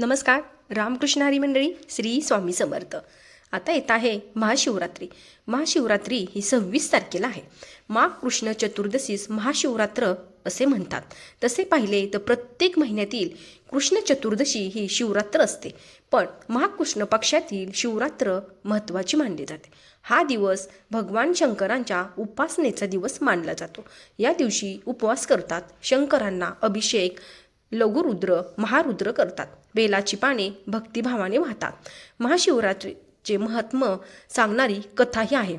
नमस्कार रामकृष्ण हरी मंडळी श्री स्वामी समर्थ. आता येत आहे महाशिवरात्री. महाशिवरात्री ही सव्वीस तारखेला आहे. मा कृष्ण चतुर्दशीस महाशिवरात्र असे म्हणतात. तसे पाहिले तर प्रत्येक महिन्यातील कृष्ण चतुर्दशी ही शिवरात्र असते. पण महाकृष्ण पक्षातील शिवरात्र महत्त्वाची मानली जाते. हा दिवस भगवान शंकरांच्या उपासनेचा दिवस मानला जातो. या दिवशी उपवास करतात शंकरांना अभिषेक लघुरुद्र महारुद्र करतात. बेलाची पाने भक्तिभावाने वाहतात. महाशिवरात्रीचे महात्म्य सांगणारी कथा ही आहे.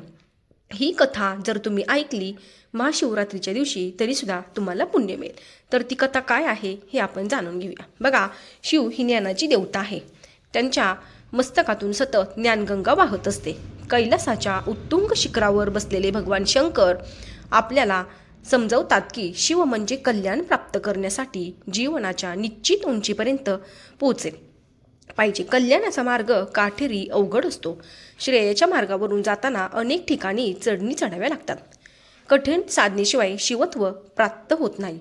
ही कथा जर तुम्ही ऐकली महाशिवरात्रीच्या दिवशी तरीसुद्धा तुम्हाला पुण्य मिळेल. तर ती कथा काय आहे हे आपण जाणून घेऊया. बघा शिव ही ज्ञानाची देवता आहे. त्यांच्या मस्तकातून सतत ज्ञानगंगा वाहत असते. कैलासाच्या उत्तुंग शिखरावर बसलेले भगवान शंकर आपल्याला समजवतात की शिव म्हणजे कल्याण प्राप्त करण्यासाठी जीवनाच्या निश्चित उंचीपर्यंत पोहोचेल. पाहिजे कल्याणाचा मार्ग काठेरी अवघड असतो. श्रेयाच्या मार्गावरून जाताना अनेक ठिकाणी चढणी चढाव्या लागतात. कठीण साधनेशिवाय शिवत्व प्राप्त होत नाही.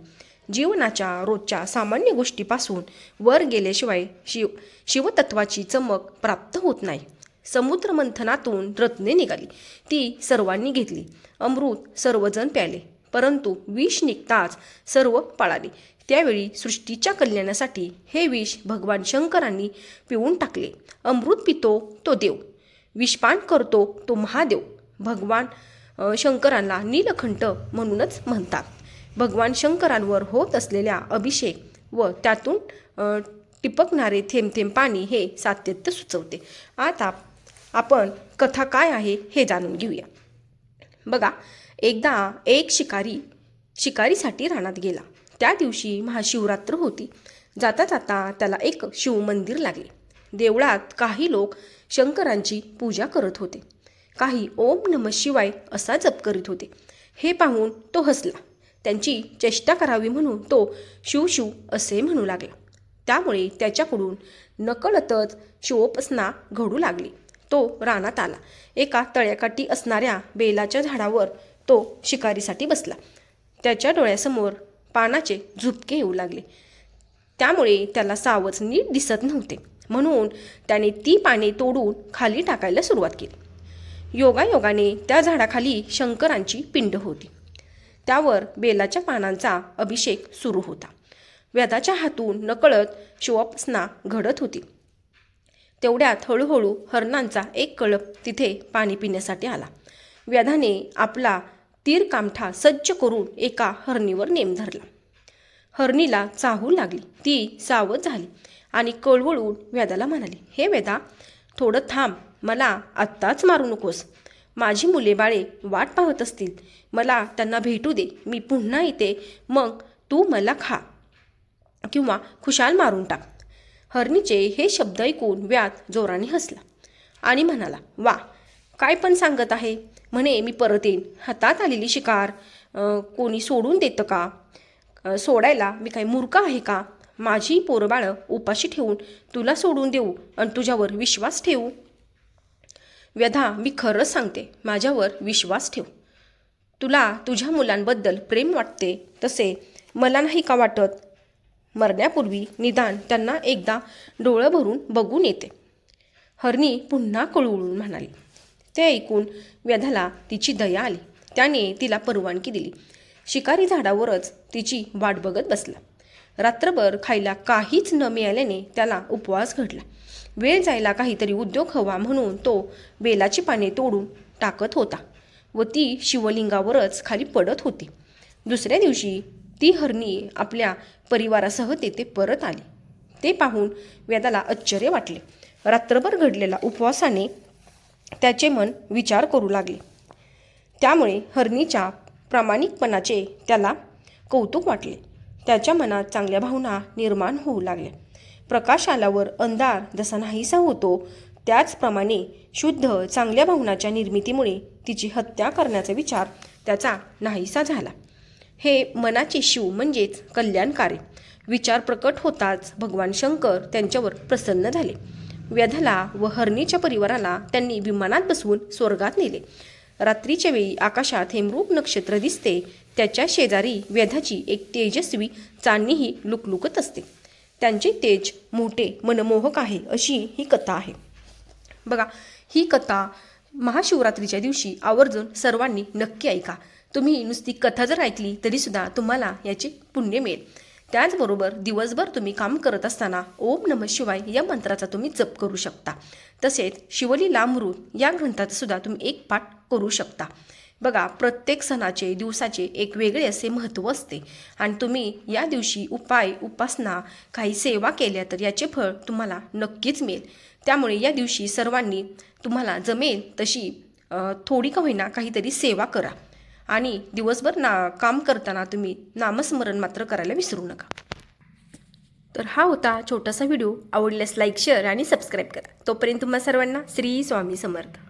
जीवनाच्या रोजच्या सामान्य गोष्टीपासून वर गेल्याशिवाय शिव शिवतत्वाची चमक प्राप्त होत नाही. समुद्र मंथनातून रत्ने निघाली. ती सर्वांनी घेतली. अमृत सर्वजण प्याले. परंतु विष निघताच सर्व पळाले. त्यावेळी सृष्टीच्या कल्याणासाठी हे विष भगवान शंकरांनी पिऊन टाकले. अमृत पितो तो देव. विषपान करतो तो महादेव. भगवान शंकरांना नीलखंठ म्हणूनच म्हणतात. भगवान शंकरांवर होत असलेल्या अभिषेक व त्यातून टिपकणारे थेंब थेंब पाणी हे सात्यत्य सुचवते. आता आपण कथा काय आहे हे जाणून घेऊया. बघा एकदा एक शिकारी शिकारीसाठी रानात गेला. त्या दिवशी महाशिवरात्र होती. जाता जाता त्याला एक शिवमंदिर लागले. देवळात काही लोक शंकरांची पूजा करत होते. काही ओम नम शिवाय असा जप करीत होते. हे पाहून तो हसला. त्यांची चेष्टा करावी म्हणून तो शिव शिव असे म्हणू लागला. त्यामुळे त्याच्याकडून नकळतच शिवोपासना घडू लागली. तो रानात आला. एका तळ्याकाठी असणाऱ्या बेलाच्या झाडावर तो शिकारीसाठी बसला. त्याच्या डोळ्यासमोर पानाचे झुपके येऊ लागले. त्यामुळे त्याला सावज नीट दिसत नव्हते. म्हणून त्याने ती पाने तोडून खाली टाकायला सुरुवात केली. योगायोगाने त्या झाडाखाली शंकरांची पिंड होती. त्यावर बेलाच्या पानांचा अभिषेक सुरू होता. व्याधाच्या हातून नकळत शिवोपासना घडत होती. तेवढ्यात हळूहळू हरणांचा एक कळप तिथे पाणी पिण्यासाठी आला. व्याधाने आपला तीर कामठा सज्ज करून एका हरणीवर नेम धरला. हरणीला चाहू लागली. ती सावध झाली आणि कळवळून वेदाला म्हणाली हे वेदा थोडं थांब. मला आत्ताच मारू नकोस. माझी मुले बाळे वाट पाहत असतील. मला त्यांना भेटू दे. मी पुन्हा येते मग तू मला खा किंवा खुशाल मारून टाक. हरणीचे हे शब्द ऐकून व्याध जोराने हसला आणि म्हणाला वा काय पण सांगत आहे. म्हणे मी परत येईन. हातात आलेली शिकार कोणी सोडून देतं का? सोडायला मी काही मूर्ख आहे का? माझी पोरबाळं उपाशी ठेवून तुला सोडून देऊ आणि तुझ्यावर विश्वास ठेवू? व्यधा मी खरंच सांगते. माझ्यावर विश्वास ठेव. तुला तुझ्या मुलांबद्दल प्रेम वाटते तसे मला नाही का वाटत? मरण्यापूर्वी निदान त्यांना एकदा डोळं भरून बघून येते. हरणी पुन्हा कळवळून म्हणाली. ते ऐकून व्यधाला तिची दया आली. त्याने तिला परवानगी दिली. शिकारी झाडावरच तिची वाट बघत बसला. रात्रभर खायला काहीच न मिळाल्याने त्याला उपवास घडला. वेळ जायला काहीतरी उद्योग हवा म्हणून तो बेलाची पाने तोडून टाकत होता व ती शिवलिंगावरच खाली पडत होती. दुसऱ्या दिवशी ती हरणी आपल्या परिवारासह तेथे परत आली. ते पाहून वेदाला आश्चर्य वाटले. रात्रभर घडलेला उपवासाने त्याचे मन विचार करू लागले. त्यामुळे हरणीच्या प्रामाणिकपणाचे त्याला कौतुक वाटले. त्याच्या मनात चांगल्या भावना निर्माण होऊ लागल्या. प्रकाश आल्यावर अंधार जसा नाहीसा होतो त्याचप्रमाणे शुद्ध चांगल्या भावनाच्या निर्मितीमुळे तिची हत्या करण्याचा विचार त्याचा नाहीसा झाला. हे मनाचे शिव म्हणजेच कल्याणकारी. विचार प्रकट होताच भगवान शंकर त्यांच्यावर प्रसन्न झाले. व्यधाला व हरणीच्या परिवाराला त्यांनी विमानात बसवून स्वर्गात नेले. रात्रीच्या वेळी आकाशात हेमरूप नक्षत्र दिसते. त्याच्या शेजारी व्यधाची एक तेजस्वी चांदणीही लुकलुकत असते. त्यांचे तेज मोठे मनमोहक आहे अशी ही कथा आहे. बघा ही कथा महाशिवरात्रीच्या दिवशी आवर्जून सर्वांनी नक्की ऐका. तुम्ही नुसती कथा जर ऐकली तरीसुद्धा तुम्हाला याचे पुण्य मिळेल. त्याचबरोबर दिवसभर तुम्ही काम करत असताना ओम नम शिवाय या मंत्राचा तुम्ही जप करू शकता. तसेच शिवली लांबरूद या ग्रंथाचा सुद्धा तुम्ही एक पाठ करू शकता. बघा प्रत्येक सणाचे दिवसाचे एक वेगळे असे महत्त्व असते. आणि तुम्ही या दिवशी उपाय उपासना काही सेवा केल्या तर याचे फळ तुम्हाला नक्कीच मिळेल. त्यामुळे या दिवशी सर्वांनी तुम्हाला जमेल तशी थोडी का होईना काहीतरी सेवा करा. आणि दिवसभर ना काम करताना तुम्ही नामस्मरण मात्र करायला विसरू नका. तर हा होता छोटासा व्हिडिओ. आवडल्यास लाईक शेअर आणि सबस्क्राईब करा. तोपर्यंत तुम्हा सर्वांना श्री स्वामी समर्थ.